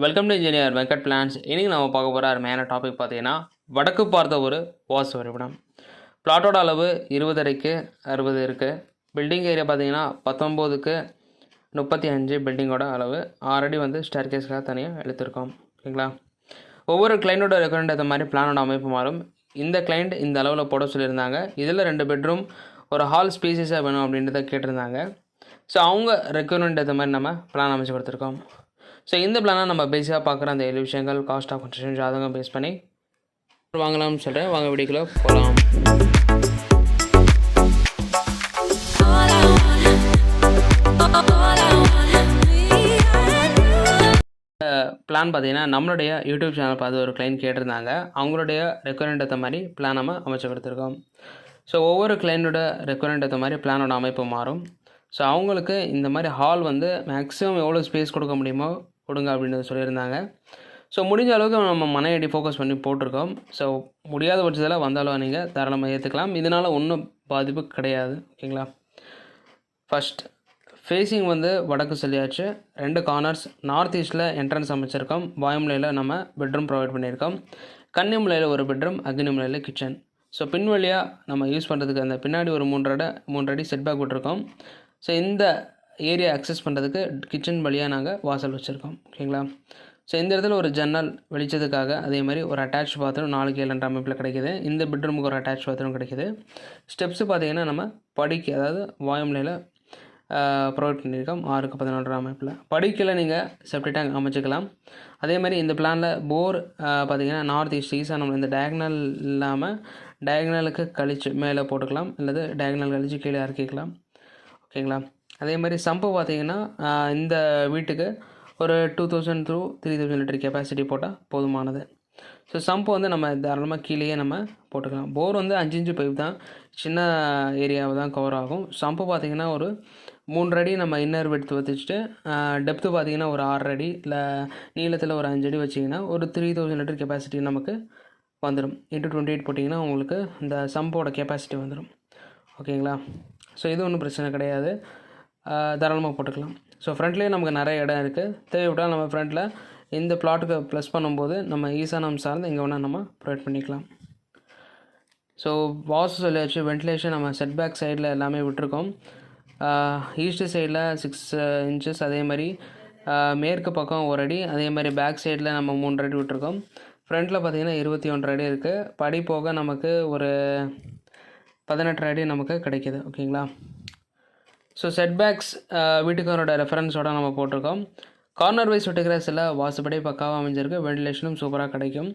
Welcome to engineer Venkat plans இன்றைக்கி நம்ம பார்க்க போகிற அருமையான டாபிக் பார்த்தீங்கன்னா வடக்கு பார்த்த ஒரு வாசு வரைபடம். பிளாட்டோட அளவு இருபதரைக்கு அறுபது இருக்குது பில்டிங் ஏரியா பார்த்தீங்கன்னா பத்தொம்போதுக்கு முப்பத்தி அஞ்சு பில்டிங்கோட அளவு. ஆல்ரெடி வந்து ஸ்டேர் கேஸ்க்காக தனியாக எடுத்திருக்கோம். ஓகேங்களா? ஒவ்வொரு கிளைண்டோட ரெக்கமெண்ட் ஏற்ற மாதிரி பிளானோட அமைப்பு மாறும். இந்த கிளைண்ட் இந்த அளவில் போட சொல்லியிருந்தாங்க. இதில் ரெண்டு பெட்ரூம் ஒரு ஹால் ஸ்பீசிஸாக வேணும் அப்படின்றத கேட்டிருந்தாங்க. ஸோ அவங்க ரெக்குவயர்மெண்ட் ஏற்ற மாதிரி நம்ம பிளான் அமைச்சு கொடுத்துருக்கோம். ஸோ இந்த பிளானை நம்ம பேசிக்காக பார்க்குற அந்த ஏழு விஷயங்கள் காஸ்ட் ஆஃப் கன்ஸ்ட்ரக்ஷன் ஜாதகம் பேஸ் பண்ணி வாங்கலாம்னு சொல்கிறேன் வாங்க வீடியோக்குள்ள போகலாம் பிளான் பார்த்தீங்கன்னா நம்மளுடைய யூடியூப் சேனல் பார்த்து ஒரு கிளைண்ட் கேட்டிருந்தாங்க. அவங்களுடைய ரெக்குவயர்மெண்ட் ஏற்ற மாதிரி பிளான் நம்ம அமைச்சு கொடுத்துருக்கோம் ஸோ ஒவ்வொரு கிளைண்டோட ரெக்குவயர்மெண்ட் ஏற்ற மாதிரி பிளானோட அமைப்பு மாறும். ஸோ அவங்களுக்கு இந்த மாதிரி ஹால் வந்து மேக்ஸிமம் எவ்வளோ ஸ்பேஸ் கொடுக்க முடியுமோ கொடுங்க அப்படின்றது சொல்லியிருந்தாங்க. ஸோ முடிஞ்ச அளவுக்கு நம்ம மனையடி ஃபோக்கஸ் பண்ணி போட்டிருக்கோம். ஸோ முடியாத பட்சத்தில் வந்தாலும் நீங்கள் தாராளமாக ஏற்றுக்கலாம் இதனால் ஒன்றும் பாதிப்பு கிடையாது. ஓகேங்களா? ஃபஸ்ட் ஃபேஸிங் வந்து வடக்கு சொல்லியாச்சு. ரெண்டு கார்னர்ஸ் நார்த் ஈஸ்ட்டில் என்ட்ரன்ஸ் அமைச்சிருக்கோம். வாயுமலையில் நம்ம பெட்ரூம் ப்ரொவைட் பண்ணியிருக்கோம். கன்னிமலையில் ஒரு பெட்ரூம் அக்னிமலையில் கிச்சன் ஸோ பின் வழியாக நம்ம யூஸ் பண்ணுறதுக்கு அந்த பின்னாடி ஒரு மூன்றரை மூன்றடி செட்பேக் விட்டுருக்கோம். ஸோ இந்த ஏரியா அக்சஸ் பண்ணுறதுக்கு கிச்சன் வழியாக நாங்கள் வாசல் வச்சுருக்கோம். ஓகேங்களா? ஸோ இந்த இடத்துல ஒரு ஜன்னல் வெளிச்சத்துக்காக அதே மாதிரி ஒரு அட்டாச் பாத்ரூம் நாலு ஏழு அமைப்பில் கிடைக்குது. இந்த பெட்ரூமுக்கு ஒரு அட்டாச் பாத்ரூம் கிடைக்குது. ஸ்டெப்ஸு பார்த்தீங்கன்னா நம்ம படிக்க அதாவது வாயுமலையில் ப்ரொவைட் பண்ணியிருக்கோம். ஆறுக்கு பதினொன்று அமைப்பில். படிக்கல நீங்கள் செப்டி டேங்க் அமைச்சிக்கலாம் அதே மாதிரி இந்த பிளானில் போர் பார்த்தீங்கன்னா நார்த் ஈஸ்ட் ஈசானம் இந்த டயக்னல் இல்லாமல் டயக்னலுக்கு கழிச்சு மேலே போட்டுக்கலாம். அல்லது டயக்னல் கழிச்சு கீழே இறக்கிக்கலாம். ஓகேங்களா? அதே மாதிரி சம்பு பார்த்தீங்கன்னா இந்த வீட்டுக்கு ஒரு two thousand through three thousand litre capacity போட்டால் போதுமானது. ஸோ சம்பு வந்து நம்ம தாராளமாக கீழேயே நம்ம போட்டுக்கலாம். போர் வந்து அஞ்சு இன்ச்சு பைப் தான். சின்ன ஏரியாவை தான் கவர் ஆகும். சம்பு பார்த்தீங்கன்னா ஒரு மூன்று அடி நம்ம இன்னர் வெடுத்து வச்சுட்டு டெப்த்து பார்த்தீங்கன்னா ஒரு ஆறு அடி இல்லை நீளத்தில் ஒரு அஞ்சு அடி வச்சிங்கன்னா ஒரு த்ரீ தௌசண்ட் லிட்டர் கெப்பாசிட்டி நமக்கு வந்துடும் இன்ட்டு டுவெண்ட்டி எயிட் போட்டிங்கன்னா உங்களுக்கு இந்த சம்போட கெப்பாசிட்டி வந்துடும் ஓகேங்களா ஸோ இது ஒன்றும் பிரச்சனை கிடையாது. தாராளமாக போட்டுக்கலாம். ஸோ ஃப்ரண்ட்லேயே நமக்கு நிறைய இடம் இருக்குது தேவைப்பட்டால் நம்ம ஃப்ரண்ட்டில் இந்த பிளாட்டுக்கு ப்ளஸ் பண்ணும்போது நம்ம ஈசானம் சார்ந்து இங்கே வேணால் நம்ம ப்ரொவைட் பண்ணிக்கலாம். ஸோ வாசு சொல்லியாச்சு வென்டிலேஷன் நம்ம செட்பேக் சைடில் எல்லாமே விட்டுருக்கோம். ஈஸ்ட் சைடில் சிக்ஸ் இன்ச்சஸ் அதே மாதிரி மேற்கு பக்கம் ஒரு அடி அதே மாதிரி பேக் சைடில் நம்ம மூன்று அடி விட்டுருக்கோம். ஃப்ரண்ட்டில் பார்த்தீங்கன்னா இருபத்தி ஒன்றரை அடி இருக்குது படி போக நமக்கு ஒரு பதினெட்டு அடி நமக்கு கிடைக்கிது. ஓகேங்களா? ஸோ செட்பேக்ஸ் uh, வீட்டுக்காரோட ரெஃபரன்ஸோட நம்ம போட்டிருக்கோம். கார்னர் வைஸ் ஃபோட்டோகிராஃப்ஸில் வாசுபடி பக்காவாக அமைஞ்சிருக்கு. வெண்டிலேஷனும் சூப்பராக கிடைக்கும்.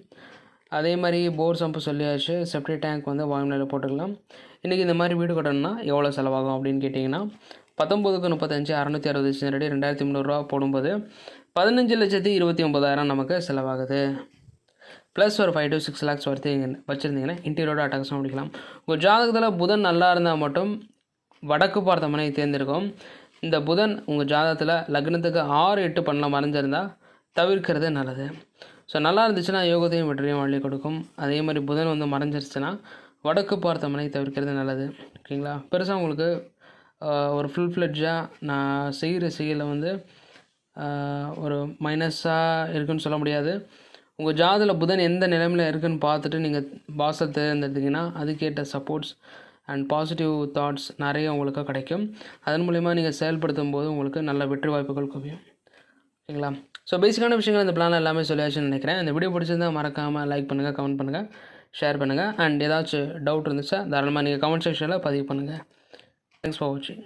அதே மாதிரி போர் சம்பு சொல்லியாச்சு. செப்டி டேங்க் வந்து வாயுநிலையில் போட்டுக்கலாம். இன்றைக்கி இந்த மாதிரி வீடு கட்டணும்னா எவ்வளோ செலவாகும் அப்படின்னு கேட்டிங்கன்னா பத்தொம்போதுக்கு முப்பத்தஞ்சு அறநூற்றி அறுபது சதுரடி ரெண்டாயிரத்தி முந்நூறுரூவா போடும்போது பதினஞ்சு லட்சத்தி இருபத்தி ஒம்பதாயிரம் நமக்கு செலவாகுது. ப்ளஸ் ஒரு ஃபைவ் டு சிக்ஸ் லேக்ஸ் வரைக்கும் வச்சுருந்தீங்கன்னா இன்டீரியரோட அட்டாக்ஸும் முடிக்கலாம் உங்கள் ஜாதகத்தில் புதன் நல்லா இருந்தால் மட்டும் வடக்கு பார்த்த மனை தேர்ந்தெடுக்கும் இந்த புதன் உங்கள் ஜாதகத்தில் லக்னத்துக்கு ஆறு எட்டு பண்ணலாம் மறைஞ்சிருந்தால் தவிர்க்கிறது நல்லது. ஸோ நல்லா இருந்துச்சுன்னா யோகத்தையும் வெற்றியும் வழி கொடுக்கும். அதே மாதிரி புதன் வந்து மறைஞ்சிருச்சுன்னா வடக்கு பார்த்த மனை தவிர்க்கிறது நல்லது. ஓகேங்களா? பெருசாக உங்களுக்கு ஒரு ஃபுல் ஃப்ளெட்ஜாக நான் செய்கிற செயலை வந்து ஒரு மைனஸாக இருக்குன்னு சொல்ல முடியாது. உங்கள் ஜாதில் புதன் எந்த நிலைமையில் இருக்குன்னு பார்த்துட்டு நீங்கள் பாசத்தை தேர்ந்தெடுத்தீங்கன்னா அதுக்கேற்ற சப்போர்ட்ஸ் அண்ட் பாசிட்டிவ் தாட்ஸ் நிறைய உங்களுக்கு கிடைக்கும். அதன் மூலிமா நீங்கள் செயல்படுத்தும் போது உங்களுக்கு நல்ல வெற்றி வாய்ப்புகள் குவியும். ஓகேங்களா ஸோ பேசிக்கான விஷயங்கள் இந்த பிளான் எல்லாமே சொல்லியாச்சுன்னு நினைக்கிறேன். இந்த வீடியோ பிடிச்சிருந்தா மறக்காமல் லைக் பண்ணுங்கள் கமெண்ட் பண்ணுங்கள் ஷேர் பண்ணுங்கள் அண்ட் ஏதாச்சும் டவுட் இருந்துச்சா தாராளமாக நீங்கள் கமெண்ட் செக்ஷனில் பதிவு பண்ணுங்கள் தேங்க்ஸ் ஃபார் வாட்சிங்